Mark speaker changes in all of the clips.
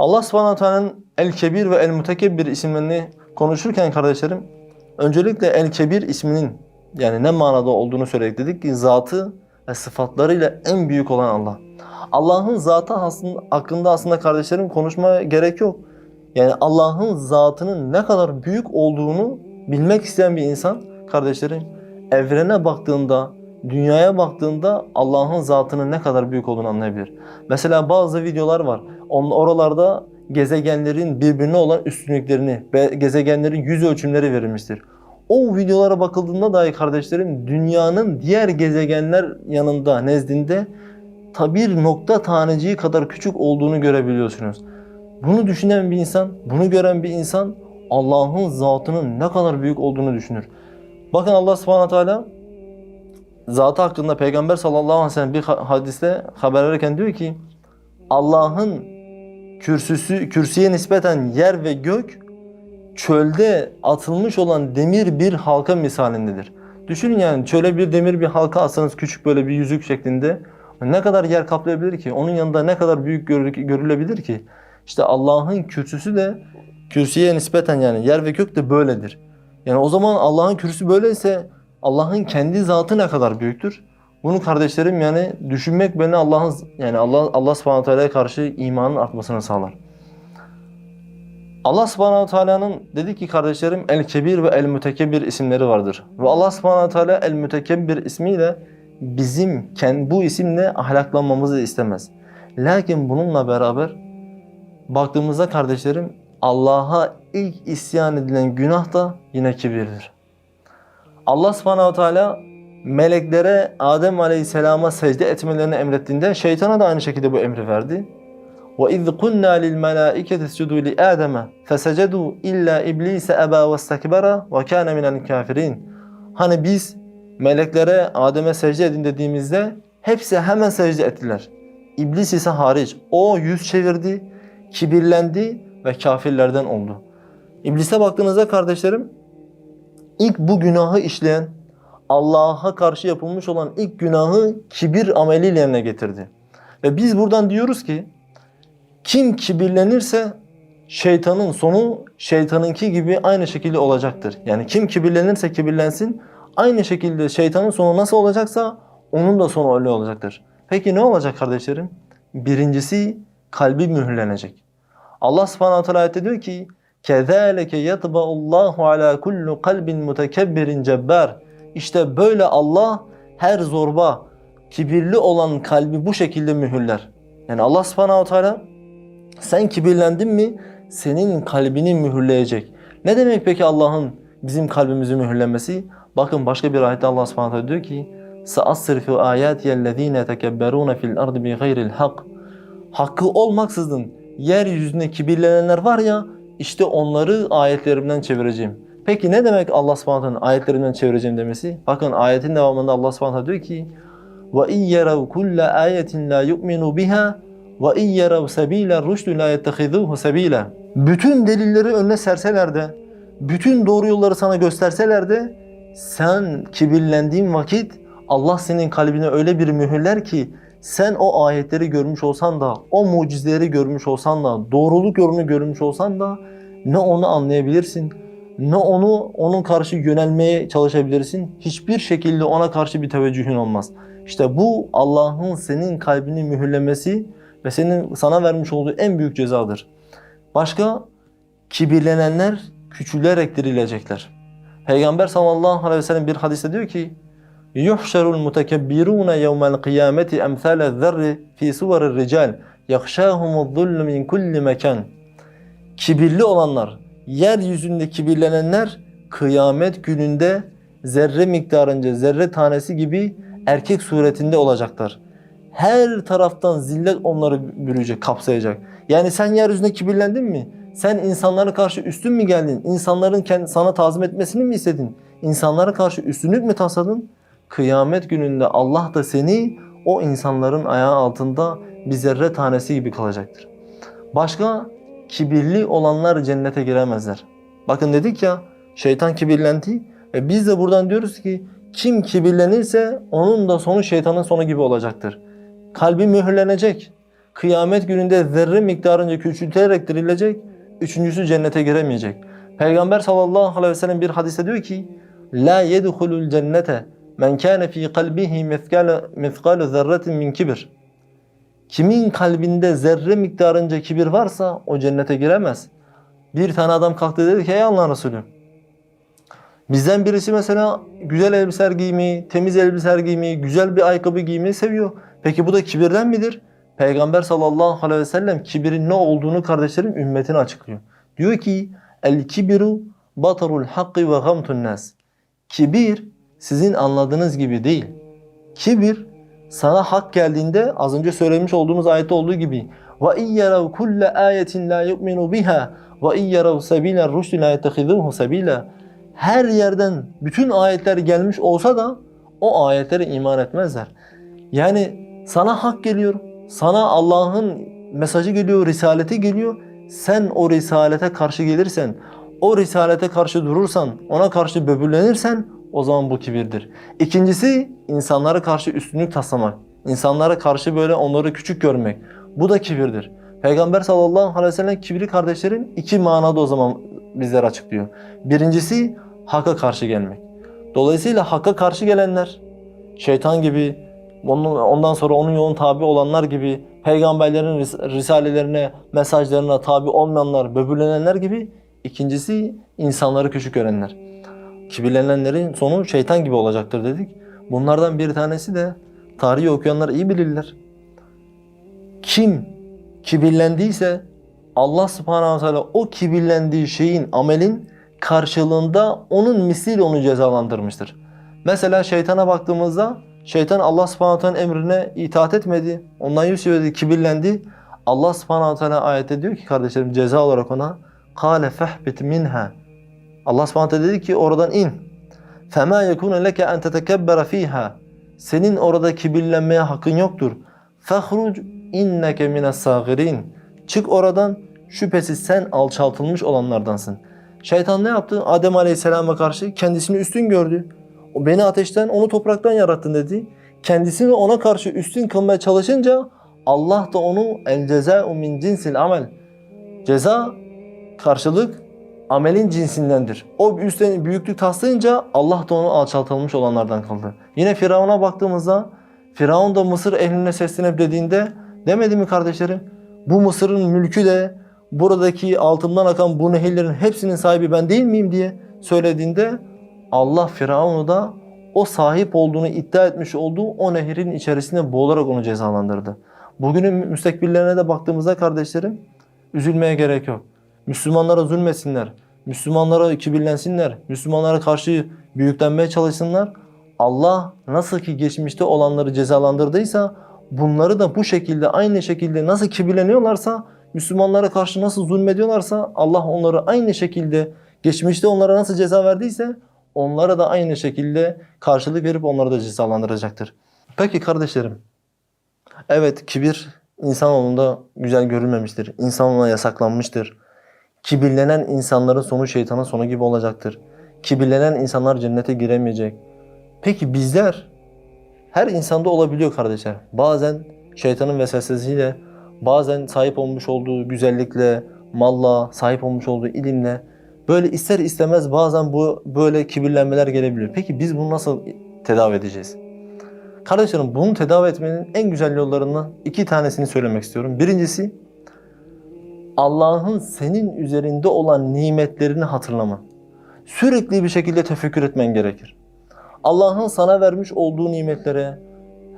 Speaker 1: Allah subhanahu teala'nın El Kebir ve El Mutekebbir isimlerini konuşurken kardeşlerim öncelikle El Kebir isminin yani ne manada olduğunu söyledik dedik ki zatı ve sıfatlarıyla en büyük olan Allah. Allah'ın zatı aslında, hakkında aslında kardeşlerim konuşmaya gerek yok. Yani Allah'ın zatının ne kadar büyük olduğunu bilmek isteyen bir insan kardeşlerim evrene baktığında, dünyaya baktığında Allah'ın zatının ne kadar büyük olduğunu anlayabilir. Mesela bazı videolar var. Onun oralarda gezegenlerin birbirine olan üstünlüklerini gezegenlerin yüz ölçümleri verilmiştir. O videolara bakıldığında dahi kardeşlerim dünyanın diğer gezegenler yanında, nezdinde bir nokta taneciği kadar küçük olduğunu görebiliyorsunuz. Bunu düşünen bir insan, bunu gören bir insan Allah'ın zatının ne kadar büyük olduğunu düşünür. Bakın Allah subhanahu teala zatı hakkında Peygamber sallallahu aleyhi ve sellem bir ha- hadiste haber verirken diyor ki Allah'ın kürsüsü kürsüye nispeten yer ve gök çölde atılmış olan demir bir halka misalindedir. Düşünün yani çöle bir demir bir halka atsanız küçük böyle bir yüzük şeklinde ne kadar yer kaplayabilir ki? Onun yanında ne kadar büyük görü- görülebilir ki? İşte Allah'ın kürsüsü de kürsüye nispeten yani yer ve gök de böyledir. Yani o zaman Allah'ın kürsüsü böyleyse Allah'ın kendi zatı ne kadar büyüktür? Bunu kardeşlerim yani düşünmek beni Allah'ın yani Allah Allah Subhanahu Teala'ya karşı imanın artmasını sağlar. Allah Subhanahu Teala'nın dedi ki kardeşlerim El Kebir ve El Mütekebbir isimleri vardır. Ve Allah Subhanahu Teala El Mütekebbir ismiyle bizim kendi bu isimle ahlaklanmamızı istemez. Lakin bununla beraber baktığımızda kardeşlerim Allah'a ilk isyan edilen günah da yine kibirdir. Allah subhanahu teala meleklere Adem aleyhisselama secde etmelerini emrettiğinde şeytana da aynı şekilde bu emri verdi. وَاِذْ قُلْنَا لِلْمَلَائِكَةِ اسْجُدُوا لِآدَمَ فَسَجَدُوا اِلَّا اِبْلِيسَ اَبَا وَاسْتَكْبَرَ وَكَانَ مِنَ الْكَافِرِينَ Hani biz meleklere Adem'e secde edin dediğimizde hepsi hemen secde ettiler. İblis ise hariç. O yüz çevirdi, kibirlendi ve kafirlerden oldu. İblise baktığınızda kardeşlerim ilk bu günahı işleyen, Allah'a karşı yapılmış olan ilk günahı kibir ameliyle yerine getirdi. Ve biz buradan diyoruz ki kim kibirlenirse şeytanın sonu şeytanınki gibi aynı şekilde olacaktır. Yani kim kibirlenirse kibirlensin aynı şekilde şeytanın sonu nasıl olacaksa onun da sonu öyle olacaktır. Peki ne olacak kardeşlerim? Birincisi kalbi mühürlenecek. Allah subhanahu teala diyor ki كَذَٰلَكَ يَطْبَعُ اللّٰهُ عَلَى كُلُّ قَلْبٍ مُتَكَبِّرٍ cebbar. İşte böyle Allah her zorba, kibirli olan kalbi bu şekilde mühürler. Yani Allah subhanahu teala sen kibirlendin mi senin kalbini mühürleyecek. Ne demek peki Allah'ın bizim kalbimizi mühürlemesi? Bakın başka bir ayette Allah subhanahu teala diyor ki سَأَصْرِفُ آيَاتِيَ الَّذ۪ينَ تَكَبَّرُونَ فِي الْأَرْضِ بِغَيْرِ الْحَقِّ Hakkı olmaksızın yeryüzüne kibirlenenler var ya işte onları ayetlerimden çevireceğim. Peki ne demek Allah subhanahu ayetlerinden çevireceğim demesi? Bakın ayetin devamında Allah subhanahu diyor ki ve in yarav kulle ayetin la yu'minu biha ve in yarav sabila rushdu la yettehizuhu sabila. Bütün delilleri önüne serseler de, bütün doğru yolları sana gösterseler de sen kibirlendiğin vakit Allah senin kalbine öyle bir mühürler ki sen o ayetleri görmüş olsan da, o mucizeleri görmüş olsan da, doğruluk yolunu görmüş olsan da ne onu anlayabilirsin, ne onu onun karşı yönelmeye çalışabilirsin. Hiçbir şekilde ona karşı bir teveccühün olmaz. İşte bu Allah'ın senin kalbini mühürlemesi ve senin sana vermiş olduğu en büyük cezadır. Başka kibirlenenler küçülerek dirilecekler. Peygamber sallallahu aleyhi ve sellem bir hadiste diyor ki يُحْشَرُ الْمُتَكَبِّرُونَ يَوْمَ الْقِيَامَةِ أَمْثَالَ الذَّرِّ فِي سُوَرِ الرِّجَالِ يَخْشَاهُمُ الظُّلُّ مِنْ كُلِّ مَكَانٍ Kibirli olanlar, yeryüzünde kibirlenenler kıyamet gününde zerre miktarınca, zerre tanesi gibi erkek suretinde olacaklar. Her taraftan zillet onları bürüyecek, kapsayacak. Yani sen yeryüzünde kibirlendin mi? Sen insanlara karşı üstün mü geldin? İnsanların kend- sana tazim etmesini mi istedin? İnsanlara karşı üstünlük mü tasladın? Kıyamet gününde Allah da seni o insanların ayağı altında bir zerre tanesi gibi kalacaktır. Başka kibirli olanlar cennete giremezler. Bakın dedik ya şeytan kibirlendi ve biz de buradan diyoruz ki kim kibirlenirse onun da sonu şeytanın sonu gibi olacaktır. Kalbi mühürlenecek. kıyamet gününde zerre miktarınca küçülterek dirilecek. Üçüncüsü cennete giremeyecek. Peygamber sallallahu aleyhi ve sellem bir hadiste diyor ki La yedhulul cennete men kâne fî kalbihi mithqâlu zerretin min kibir. Kimin kalbinde zerre miktarınca kibir varsa o cennete giremez. Bir tane adam kalktı dedi ki ey Allah'ın Resulü Bizden birisi mesela güzel elbiseler giymeyi, temiz elbiseler giymeyi, güzel bir ayakkabı giymeyi seviyor. Peki bu da kibirden midir? Peygamber sallallahu aleyhi ve sellem kibirin ne olduğunu kardeşlerim ümmetine açıklıyor. Diyor ki el kibiru batarul hakkı ve gamtun nas. Kibir sizin anladığınız gibi değil. Kibir sana hak geldiğinde az önce söylemiş olduğumuz ayette olduğu gibi ve iyyarav kulle ayetin la yu'minu biha ve iyyarav sabila rushd la yettehizuhu sabila her yerden bütün ayetler gelmiş olsa da o ayetlere iman etmezler. Yani sana hak geliyor, sana Allah'ın mesajı geliyor, risaleti geliyor. Sen o risalete karşı gelirsen, o risalete karşı durursan, ona karşı böbürlenirsen o zaman bu kibirdir. İkincisi insanlara karşı üstünlük taslamak. İnsanlara karşı böyle onları küçük görmek. Bu da kibirdir. Peygamber sallallahu aleyhi ve sellem kibri kardeşlerim iki manada o zaman bizlere açıklıyor. Birincisi hakka karşı gelmek. Dolayısıyla hakka karşı gelenler, şeytan gibi, ondan sonra onun yolun tabi olanlar gibi, peygamberlerin ris- risalelerine, mesajlarına tabi olmayanlar, böbürlenenler gibi. İkincisi insanları küçük görenler. Kibirlenenlerin sonu şeytan gibi olacaktır dedik. Bunlardan bir tanesi de tarihi okuyanlar iyi bilirler. Kim kibirlendiyse Allah subhanahu wa ta'ala o kibirlendiği şeyin, amelin karşılığında onun misliyle onu cezalandırmıştır. Mesela şeytana baktığımızda şeytan Allah subhanahu wa ta'nın emrine itaat etmedi. Ondan yüz çevirdi, kibirlendi. Allah subhanahu wa ta'ala ayette diyor ki kardeşlerim ceza olarak ona قَالَ فَحْبِتْ مِنْهَا Allah subhanahu wa ta'ala dedi ki oradan in. فَمَا يَكُونَ لَكَ أَنْ تَتَكَبَّرَ ف۪يهَا Senin orada kibirlenmeye hakkın yoktur. فَخْرُجْ اِنَّكَ مِنَ السَّاغِرِينَ Çık oradan şüphesiz sen alçaltılmış olanlardansın. Şeytan ne yaptı? Adem Aleyhisselam'a karşı kendisini üstün gördü. O beni ateşten, onu topraktan yarattın dedi. Kendisini ona karşı üstün kılmaya çalışınca Allah da onu el cezâ'u min cinsil amel. Ceza karşılık amelin cinsindendir. O üstten büyüklük taslayınca Allah da onu alçaltılmış olanlardan kıldı. Yine Firavun'a baktığımızda Firavun da Mısır ehline seslenip dediğinde demedi mi kardeşlerim? Bu Mısır'ın mülkü de buradaki altından akan bu nehirlerin hepsinin sahibi ben değil miyim diye söylediğinde Allah Firavun'u da o sahip olduğunu iddia etmiş olduğu o nehrin içerisinde boğularak onu cezalandırdı. Bugünün müstekbirlerine de baktığımızda kardeşlerim üzülmeye gerek yok. Müslümanlara zulmesinler, Müslümanlara kibirlensinler, Müslümanlara karşı büyüklenmeye çalışsınlar. Allah nasıl ki geçmişte olanları cezalandırdıysa bunları da bu şekilde aynı şekilde nasıl kibirleniyorlarsa Müslümanlara karşı nasıl zulmediyorlarsa Allah onları aynı şekilde geçmişte onlara nasıl ceza verdiyse onlara da aynı şekilde karşılık verip onları da cezalandıracaktır. Peki kardeşlerim, evet kibir insanoğlunda güzel görülmemiştir. İnsanoğluna yasaklanmıştır. Kibirlenen insanların sonu şeytanın sonu gibi olacaktır. Kibirlenen insanlar cennete giremeyecek. Peki bizler, her insanda olabiliyor kardeşler. Bazen şeytanın vesvesesiyle bazen sahip olmuş olduğu güzellikle, malla, sahip olmuş olduğu ilimle böyle ister istemez bazen bu böyle kibirlenmeler gelebiliyor. Peki biz bunu nasıl tedavi edeceğiz? Kardeşlerim bunu tedavi etmenin en güzel yollarından iki tanesini söylemek istiyorum. Birincisi Allah'ın senin üzerinde olan nimetlerini hatırlaman. Sürekli bir şekilde tefekkür etmen gerekir. Allah'ın sana vermiş olduğu nimetlere,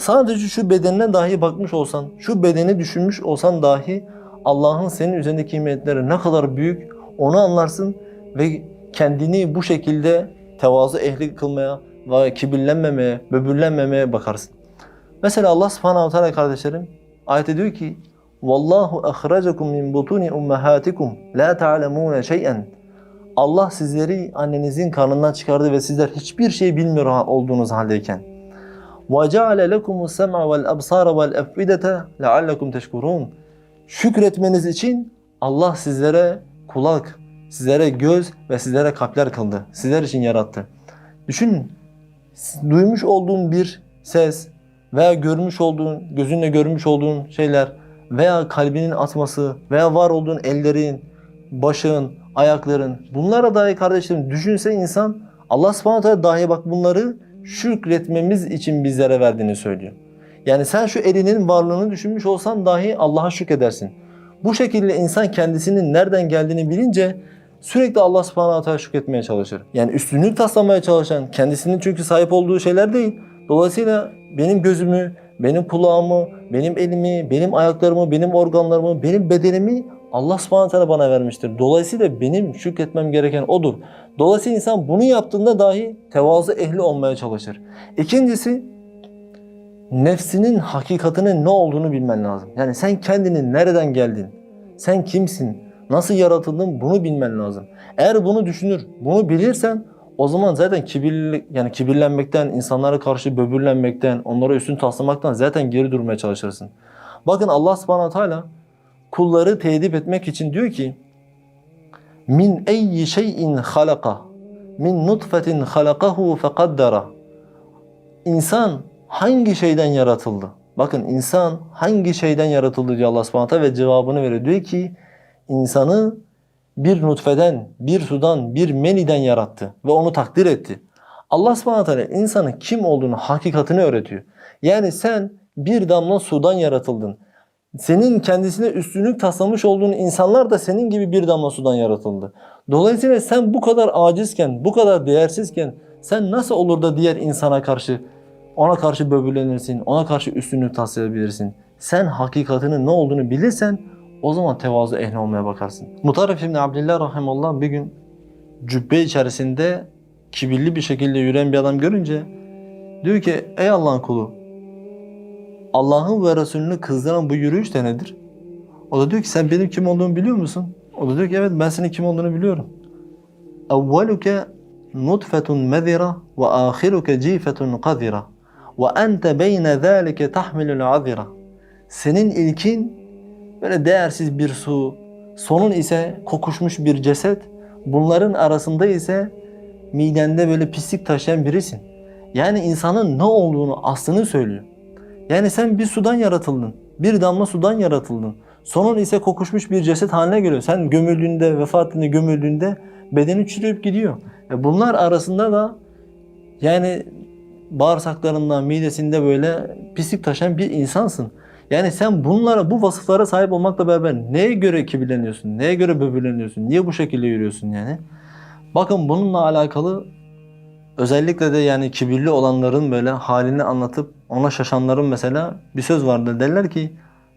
Speaker 1: Sadece şu bedenine dahi bakmış olsan, şu bedeni düşünmüş olsan dahi Allah'ın senin üzerindeki nimetleri ne kadar büyük onu anlarsın ve kendini bu şekilde tevazu ehli kılmaya ve kibirlenmemeye, böbürlenmemeye bakarsın. Mesela Allah subhanahu wa ta'ala kardeşlerim ayette diyor ki Vallahu ahrajakum min butuni ummahatikum la ta'lemun şey'en. Allah sizleri annenizin karnından çıkardı ve sizler hiçbir şey bilmiyor olduğunuz haldeyken. Ve ceale lekumus sem'a vel absara vel efidete leallekum teşkurun. Şükretmeniz için Allah sizlere kulak, sizlere göz ve sizlere kalpler kıldı. Sizler için yarattı. Düşünün. Duymuş olduğun bir ses veya görmüş olduğun, gözünle görmüş olduğun şeyler veya kalbinin atması veya var olduğun ellerin, başın, ayakların bunlara dahi kardeşlerim düşünse insan Allah subhanahu teala dahi bak bunları şükretmemiz için bizlere verdiğini söylüyor. Yani sen şu elinin varlığını düşünmüş olsan dahi Allah'a şükredersin. Bu şekilde insan kendisinin nereden geldiğini bilince sürekli Allah subhanahu teala şükretmeye çalışır. Yani üstünlük taslamaya çalışan, kendisinin çünkü sahip olduğu şeyler değil. Dolayısıyla benim gözümü, benim kulağımı, benim elimi, benim ayaklarımı, benim organlarımı, benim bedenimi Allah subhanahu bana vermiştir. Dolayısıyla benim şükretmem gereken odur. Dolayısıyla insan bunu yaptığında dahi tevazu ehli olmaya çalışır. İkincisi nefsinin hakikatinin ne olduğunu bilmen lazım. Yani sen kendinin nereden geldin? Sen kimsin? Nasıl yaratıldın? Bunu bilmen lazım. Eğer bunu düşünür, bunu bilirsen o zaman zaten kibirli yani kibirlenmekten, insanlara karşı böbürlenmekten, onlara üstün taslamaktan zaten geri durmaya çalışırsın. Bakın Allah Subhanahu Teala kulları tedip etmek için diyor ki min eyyi şeyin halaka min nutfetin halakahu fekaddara İnsan hangi şeyden yaratıldı? Bakın insan hangi şeyden yaratıldı diyor Allah subhanahu ve cevabını veriyor. Diyor ki insanı bir nutfeden, bir sudan, bir meniden yarattı ve onu takdir etti. Allah subhanahu teala insanın kim olduğunu, hakikatini öğretiyor. Yani sen bir damla sudan yaratıldın. Senin kendisine üstünlük taslamış olduğun insanlar da senin gibi bir damla sudan yaratıldı. Dolayısıyla sen bu kadar acizken, bu kadar değersizken sen nasıl olur da diğer insana karşı ona karşı böbürlenirsin, ona karşı üstünlük taslayabilirsin. Sen hakikatinin ne olduğunu bilirsen o zaman tevazu ehli olmaya bakarsın. Mutarrif İbni Abdillah Rahimullah bir gün cübbe içerisinde kibirli bir şekilde yürüyen bir adam görünce diyor ki ey Allah'ın kulu Allah'ın ve Resulünü kızdıran bu yürüyüş de nedir? O da diyor ki sen benim kim olduğumu biliyor musun? O da diyor ki evet ben senin kim olduğunu biliyorum. Mezira ve ahiruke cifetun qadira ve ente beyne zâlike tahmilul azira. Senin ilkin böyle değersiz bir su, sonun ise kokuşmuş bir ceset, bunların arasında ise midende böyle pislik taşıyan birisin. Yani insanın ne olduğunu aslını söylüyor. Yani sen bir sudan yaratıldın. Bir damla sudan yaratıldın. Sonun ise kokuşmuş bir ceset haline geliyor. Sen gömüldüğünde, vefatında gömüldüğünde bedenin çürüyüp gidiyor. E bunlar arasında da yani bağırsaklarından, midesinde böyle pislik taşıyan bir insansın. Yani sen bunlara, bu vasıflara sahip olmakla beraber neye göre kibirleniyorsun? Neye göre böbürleniyorsun? Niye bu şekilde yürüyorsun yani? Bakın bununla alakalı özellikle de yani kibirli olanların böyle halini anlatıp ona şaşanların mesela bir söz vardır. Derler ki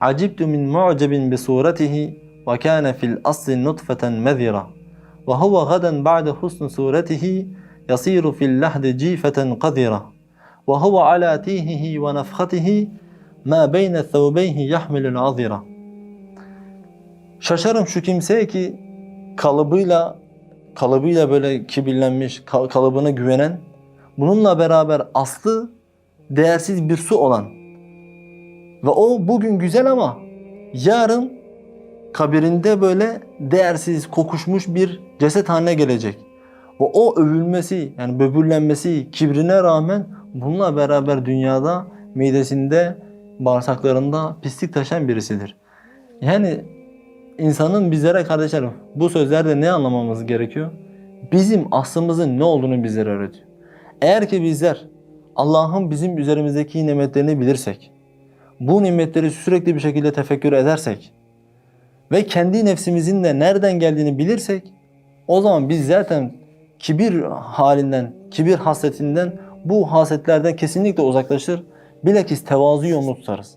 Speaker 1: Acibtu min mu'cebin bi suratihi ve kana fil asli nutfeten mezira ve huve gaden ba'de husn suratihi yasiru fil lahdi cifeten qadira ve huve ala tihihi ve nefhatihi ma beyne thawbeyhi yahmilul azira Şaşarım şu kimseye ki kalıbıyla kalıbıyla böyle kibirlenmiş, kal- kalıbına güvenen, bununla beraber aslı değersiz bir su olan ve o bugün güzel ama yarın kabirinde böyle değersiz, kokuşmuş bir ceset haline gelecek. Ve o övülmesi, yani böbürlenmesi, kibrine rağmen bununla beraber dünyada midesinde, bağırsaklarında pislik taşıyan birisidir. Yani insanın bizlere kardeşlerim bu sözlerde ne anlamamız gerekiyor? Bizim aslımızın ne olduğunu bizlere öğretiyor. Eğer ki bizler Allah'ın bizim üzerimizdeki nimetlerini bilirsek, bu nimetleri sürekli bir şekilde tefekkür edersek ve kendi nefsimizin de nereden geldiğini bilirsek o zaman biz zaten kibir halinden, kibir hasretinden bu hasletlerden kesinlikle uzaklaşır. Bilakis tevazu yolunu tutarız.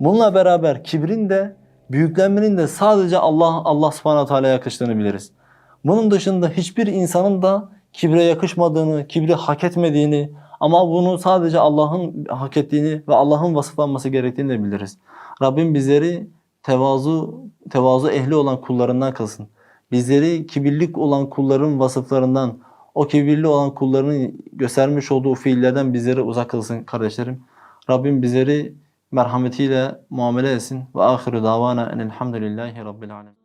Speaker 1: Bununla beraber kibrin de büyüklenmenin de sadece Allah Allah subhanahu teala'ya yakıştığını biliriz. Bunun dışında hiçbir insanın da kibre yakışmadığını, kibri hak etmediğini ama bunu sadece Allah'ın hak ettiğini ve Allah'ın vasıflanması gerektiğini de biliriz. Rabbim bizleri tevazu tevazu ehli olan kullarından kılsın. Bizleri kibirlik olan kulların vasıflarından, o kibirli olan kulların göstermiş olduğu fiillerden bizleri uzak kılsın kardeşlerim. Rabbim bizleri merhametiyle muamele etsin. Ve ahiru davana enelhamdülillahi rabbil alemin.